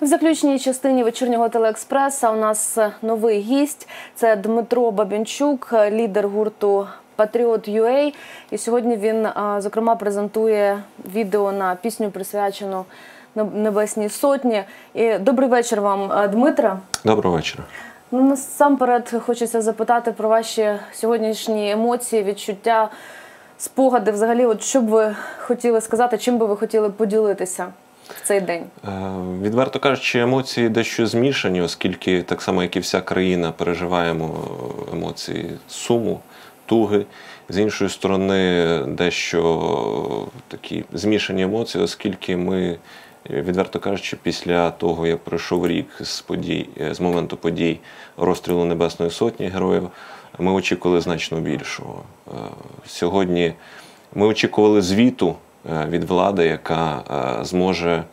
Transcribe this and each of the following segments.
В заключній частині вечірнього телеекспреса у нас новий гість. Це Дмитро Бабінчук, лідер гурту Патріот UA. І сьогодні він, зокрема, презентує відео на пісню, присвячену Небесній Сотні. І добрий вечір вам, а, Дмитра. Доброго вечора. Ну, насамперед хочеться запитати про ваші сьогоднішні емоції, відчуття, спогади. Взагалі, от що б ви хотіли сказати, чим би ви хотіли поділитися в цей день? Е, Відверто кажучи, емоції дещо змішані, оскільки так само, як і вся країна, переживаємо емоції суму, туги. З іншої сторони, дещо такі змішані емоції, оскільки ми, відверто кажучи, після того, як пройшов рік з подій, з моменту подій розстрілу Небесної Сотні героїв, ми очікували значно більшого. Е, Сьогодні ми очікували звіту е, від влади, яка е, зможе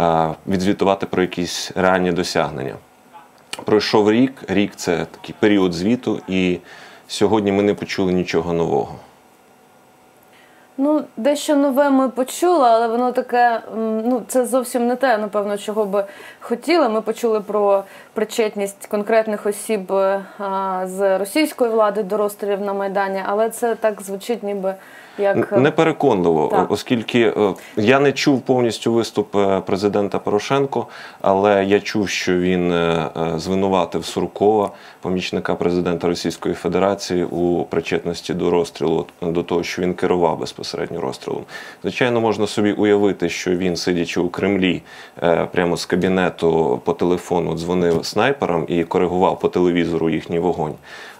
е, відзвітувати про якісь реальні досягнення. Пройшов рік, рік це такий період звіту, і сьогодні ми не почули нічого нового. Ну, дещо нове ми почули, але воно таке, ну це зовсім не те, напевно, чого би хотіли. Ми почули про причетність конкретних осіб е, а, з російської влади до розстрілів на Майдані, але це так звучить, ніби як е, Непереконливо, Так. оскільки е, я не чув повністю виступ е, президента Порошенко, але я чув, що він звинуватив Суркова, помічника президента Російської Федерації, у причетності до розстрілу, до того, що він керував безпосередньо розстрілом. Звичайно, можна собі уявити, що він, сидячи у Кремлі, прямо з кабінету по телефону дзвонив снайперам і коригував по телевізору їхній вогонь.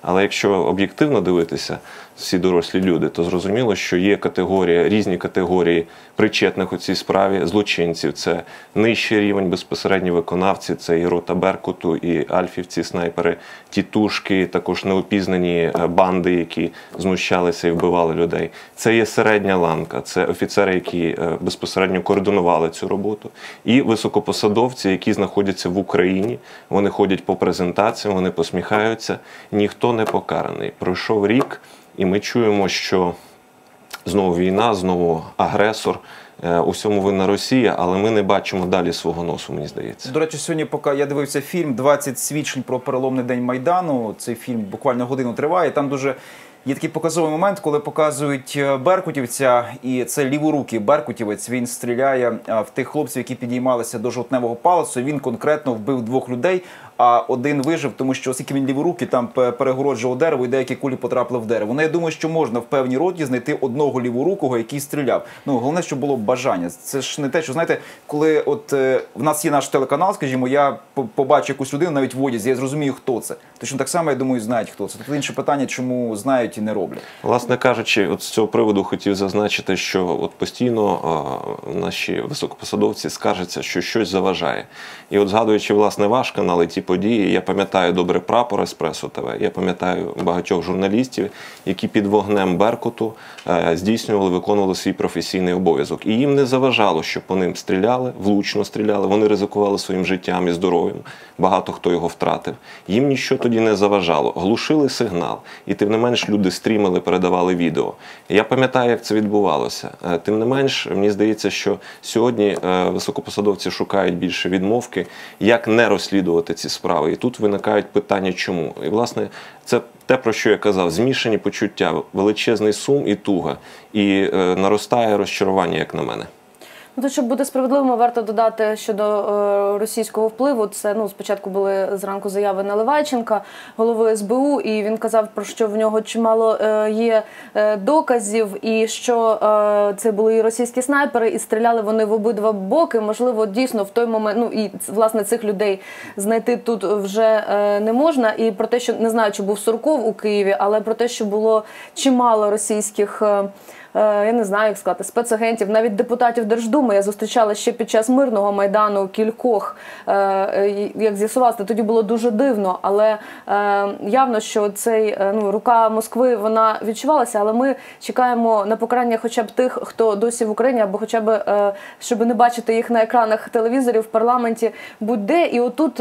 Але якщо об'єктивно дивитися, всі дорослі люди, то зрозуміло, що є категорія, різні категорії причетних у цій справі злочинців. Це нижчий рівень безпосередні виконавці, це і рота Беркуту, і альфівці, снайпери, тітушки, також неопізнані е, банди, які знущалися і вбивали людей. Це є середня ланка, це офіцери, які е, безпосередньо координували цю роботу, і високопосадовці, які знаходяться в Україні. Вони ходять по презентаціям, вони посміхаються. Ніхто не покараний. Пройшов рік, і ми чуємо, що знову війна, знову агресор. Е, У всьому винна Росія, але ми не бачимо далі свого носу, мені здається. До речі, сьогодні, поки я дивився фільм «20 свідчень про переломний день Майдану. Цей фільм буквально годину триває. Там дуже є такий показовий момент, коли показують е, беркутівця, і це ліворукий беркутівець. Він стріляє е, в тих хлопців, які підіймалися до жовтневого палацу. Він конкретно вбив двох людей. А один вижив, тому що оскільки він ліворукий, там перегороджував дерево, і деякі кулі потрапили в дерево. Ну я думаю, що можна в певній роді знайти одного ліворукого, який стріляв. Ну головне, щоб було бажання. Це ж не те, що знаєте, коли от е, в нас є наш телеканал, скажімо, я побачу якусь людину навіть в одязі, я зрозумію, хто це. Точно так само, я думаю, знають, хто це. Тобто інше питання, чому знають і не роблять. Власне кажучи, от з цього приводу хотів зазначити, що от постійно а, наші високопосадовці скаржаться, що щось заважає. І от згадуючи власне ваш канал і ті події, я пам'ятаю добре прапор Еспресо ТВ, я пам'ятаю багатьох журналістів, які під вогнем Беркуту е, здійснювали, виконували свій професійний обов'язок. І їм не заважало, що по ним стріляли, влучно стріляли, вони ризикували своїм життям і здоров'ям. Багато хто його втратив. Їм нічого тоді не заважало. Глушили сигнал, і тим не менш люди стрімили, передавали відео. Я пам'ятаю, як це відбувалося. Е, Тим не менш, мені здається, що сьогодні е, високопосадовці шукають більше відмовки, як не розслідувати ці справи. І тут виникають питання, чому. І власне це те, про що я казав: змішані почуття, величезний сум і туга, і е, наростає розчарування, як на мене. Ну, то, щоб бути справедливим, варто додати щодо е, російського впливу. Це ну спочатку були зранку заяви Наливайченка, голови СБУ, і він казав про що в нього чимало е, є е, доказів, і що е, це були і російські снайпери, і стріляли вони в обидва боки. Можливо, дійсно в той момент, ну і власне цих людей знайти тут вже е, не можна. І про те, що не знаю, чи був Сурков у Києві, але про те, що було чимало російських. Е, я не знаю, як сказати, спецагентів, навіть депутатів Держдуми я зустрічала ще під час мирного майдану кількох. Е, Як з'ясувалося, тоді було дуже дивно, але е, явно, що цей ну рука Москви вона відчувалася, але ми чекаємо на покарання, хоча б тих, хто досі в Україні, або хоча б щоб не бачити їх на екранах телевізорів в парламенті будь-де. І отут,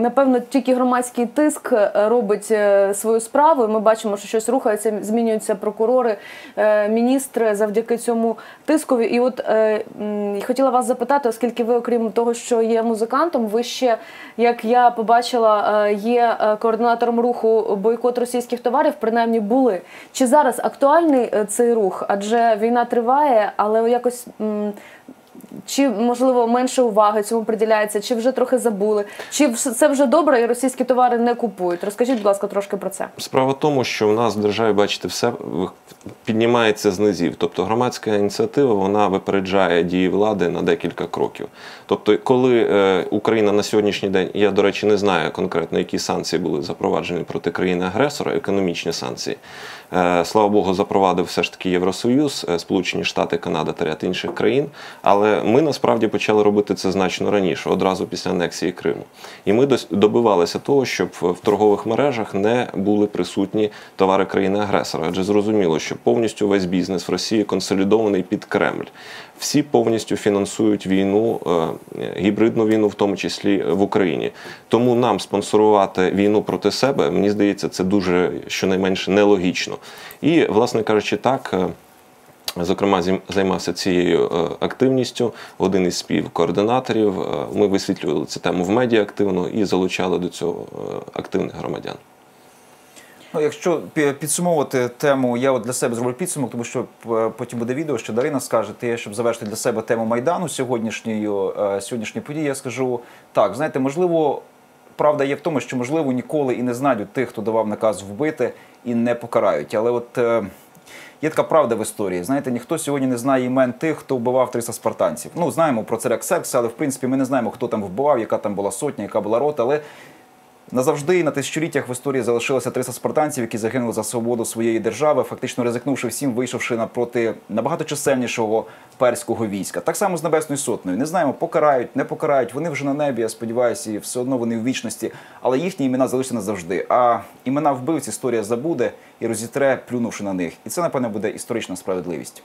напевно, тільки громадський тиск робить свою справу. Ми бачимо, що щось рухається, змінюються прокурори. Е, міністри завдяки цьому тискові. І от е, хотіла вас запитати, оскільки ви, окрім того, що є музикантом, ви ще, як я побачила, е, є координатором руху бойкот російських товарів, принаймні були. Чи зараз актуальний цей рух? Адже війна триває, але якось. Чи можливо менше уваги цьому приділяється, чи вже трохи забули, чи це вже добре і російські товари не купують? Розкажіть, будь ласка, трошки про це. Справа в тому, що в нас в державі, бачите, все піднімається з низів. Тобто громадська ініціатива вона випереджає дії влади на декілька кроків. Тобто, коли е, Україна на сьогоднішній день, я до речі, не знаю конкретно, які санкції були запроваджені проти країни-агресора, економічні санкції. Е, Слава Богу, запровадив все ж таки Євросоюз, е, Сполучені Штати, Канада та ряд інших країн. Але ми насправді почали робити це значно раніше, одразу після анексії Криму. І ми добивалися того, щоб в торгових мережах не були присутні товари країни-агресора. Адже зрозуміло, що повністю весь бізнес в Росії консолідований під Кремль. Всі повністю фінансують війну, е, гібридну війну, в тому числі в Україні. Тому нам спонсорувати війну проти себе, мені здається, це дуже щонайменше нелогічно. І, власне кажучи, так. Зокрема, займався цією е, активністю. Один із співкоординаторів. Е, Ми висвітлювали цю тему в медіа активно і залучали до цього е, активних громадян. Ну, якщо підсумовувати тему, я от для себе зроблю підсумок, тому що потім буде відео, що Дарина скаже, те, щоб завершити для себе тему Майдану сьогоднішньої, сьогоднішньої події, я скажу так, знаєте, можливо, правда є в тому, що можливо ніколи і не знайдуть тих, хто давав наказ вбити, і не покарають. Але от є така правда в історії. Знаєте, ніхто сьогодні не знає імен тих, хто вбивав 300 спартанців. Ну, знаємо про царя Секс, але в принципі ми не знаємо, хто там вбивав, яка там була сотня, яка була рота. Але Назавжди на тисячоліттях в історії залишилося 300 спартанців, які загинули за свободу своєї держави, фактично ризикнувши всім, вийшовши напроти набагато чисельнішого перського війська. Так само з Небесною Сотнею. Не знаємо, покарають, не покарають. Вони вже на небі, я сподіваюся, і все одно вони в вічності, але їхні імена залишаться назавжди. А імена вбивць історія забуде і розітре, плюнувши на них. І це, напевно, буде історична справедливість.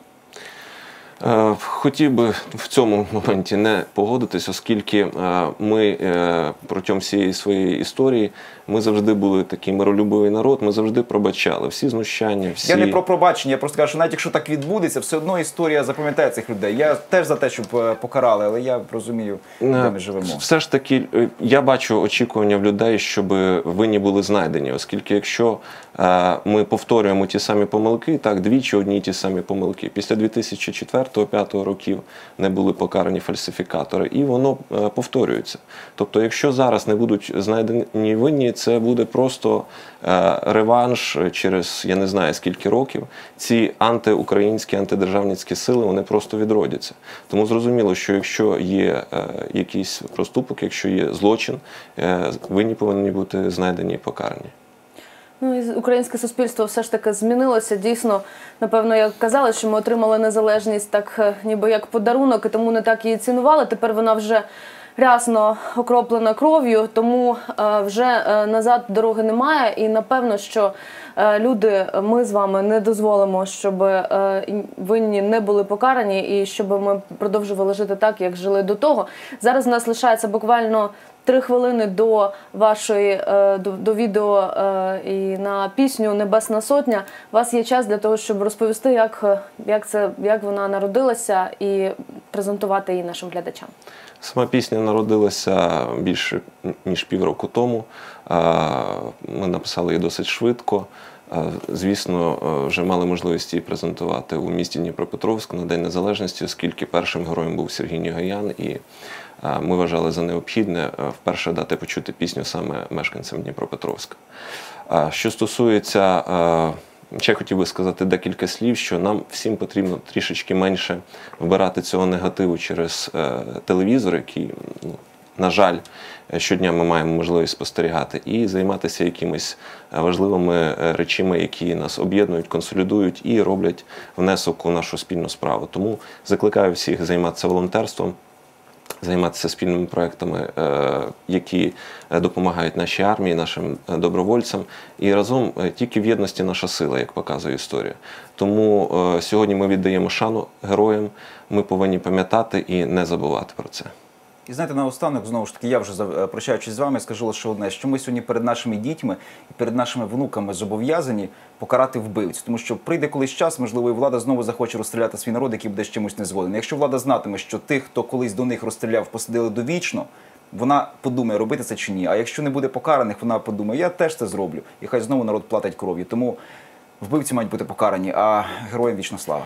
Е, Хотів би в цьому моменті не погодитись, оскільки е, ми е, протягом всієї своєї історії ми завжди були такий миролюбивий народ, ми завжди пробачали всі знущання, всі Я не про пробачення, я просто кажу, що навіть якщо так відбудеться, все одно історія запам'ятає цих людей. Я теж за те, щоб покарали, але я розумію, де ми живемо. Все ж таки, я бачу очікування в людей, щоб винні були знайдені, оскільки якщо ми повторюємо ті самі помилки, так двічі одні й ті самі помилки. Після 2004-2005 років не були покарані фальсифікатори, і воно е, повторюється. Тобто, якщо зараз не будуть знайдені винні, це буде просто е, реванш через я не знаю скільки років. Ці антиукраїнські, антидержавницькі сили вони просто відродяться. Тому зрозуміло, що якщо є е, якийсь проступок, якщо є злочин, винні повинні бути знайдені і покарані. Ну і українське суспільство все ж таки змінилося. Дійсно, напевно, як казали, що ми отримали незалежність так, е, ніби як подарунок, і тому не так її цінували. Тепер вона вже рясно окроплена кров'ю, тому е, вже е, назад дороги немає. І напевно, що люди, ми з вами не дозволимо, щоб винні не були покарані, і щоб ми продовжували жити так, як жили до того. Зараз у нас лишається буквально. Три хвилини до вашої е, до, до відео е, і на пісню Небесна Сотня. У вас є час для того, щоб розповісти, як, е, як це як вона народилася, і презентувати її нашим глядачам. Сама пісня народилася більше ніж півроку тому. Ми написали її досить швидко. Звісно, е, вже мали можливість її презентувати у місті Дніпропетровськ на День Незалежності, оскільки першим героєм був Сергій Нігаян, і ми вважали за необхідне е, вперше дати почути пісню саме мешканцям Дніпропетровська. Що стосується е, Ще хотів би сказати декілька слів, що нам всім потрібно трішечки менше вбирати цього негативу через е, телевізор, який, ну, на жаль, щодня ми маємо можливість спостерігати, і займатися якимись е, важливими е, речами, які нас об'єднують, консолідують і роблять внесок у нашу спільну справу. Тому закликаю всіх займатися волонтерством займатися спільними проектами, е, які допомагають нашій армії, нашим добровольцям. І разом тільки в єдності наша сила, як показує історія. Тому сьогодні ми віддаємо шану героям. Ми повинні пам'ятати і не забувати про це. І знаєте, наостанок, знову ж таки, я вже прощаючись з вами, скажу лише одне, що ми сьогодні перед нашими дітьми і перед нашими внуками зобов'язані покарати вбивць. Тому що прийде колись час, можливо, і влада знову захоче розстріляти свій народ, який буде з чимось не згоден. Якщо влада знатиме, що тих, хто колись до них розстріляв, посадили довічно, вона подумає, робити це чи ні. А якщо не буде покараних, вона подумає, я теж це зроблю. І хай знову народ платить кров'ю. Тому вбивці мають бути покарані, а героям вічна слава.